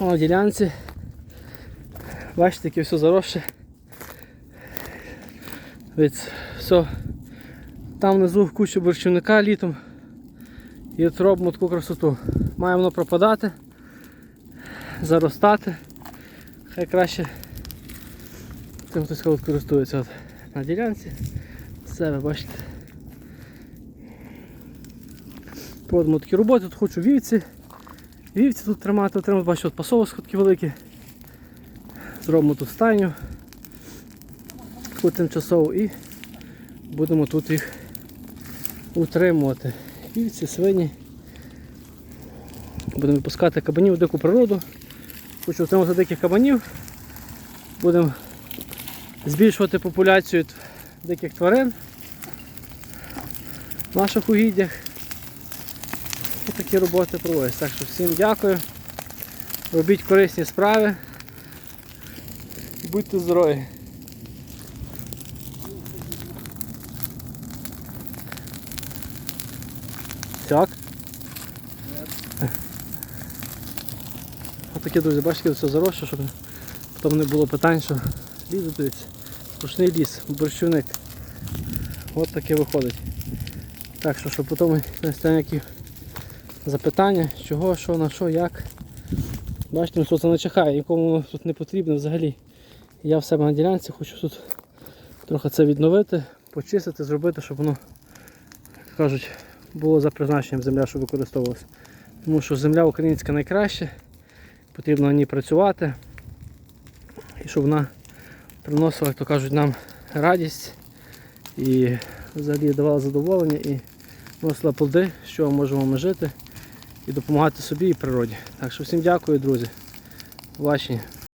На ділянці. Бачите, яке все заросше. Від все. Там внизу куча борщівника літом. І от робимо таку красоту. Має воно пропадати, заростати. Хай краще цим хтось от користується от на ділянці. Все, ви бачите. Проводимо такі роботи, тут хочу вівці. Вівці тут тримати, отримати, бачите, от пасовок сходки великі. Зробимо тут стайню. Таку і будемо тут їх утримувати. Вівці, свині. Будемо випускати кабанів в дику природу. Хочу отримати диких кабанів. Будемо збільшувати популяцію диких тварин в наших угіддях. І такі роботи проводяться. Так що всім дякую. Робіть корисні справи. Будьте здорові. Так. Отакі, друзі, бачите, все заросше, щоб потім не було питань, що ліс дивіться. Сплошний ліс, борщівник. От таке виходить. Так що, щоб потім не стане ніякі запитання, чого, що, на що, як. Бачите, ну, це не чихає, нікому тут не потрібно взагалі. Я в себе на ділянці хочу тут трохи це відновити, почистити, зробити, щоб воно, як кажуть, було за призначенням земля, щоб використовувалася. Тому що земля українська найкраща, потрібно на ній працювати. І щоб вона приносила, як то кажуть, нам радість і взагалі давала задоволення і вносила плоди, чого можемо ми жити і допомагати собі і природі. Так що всім дякую, друзі. Ваші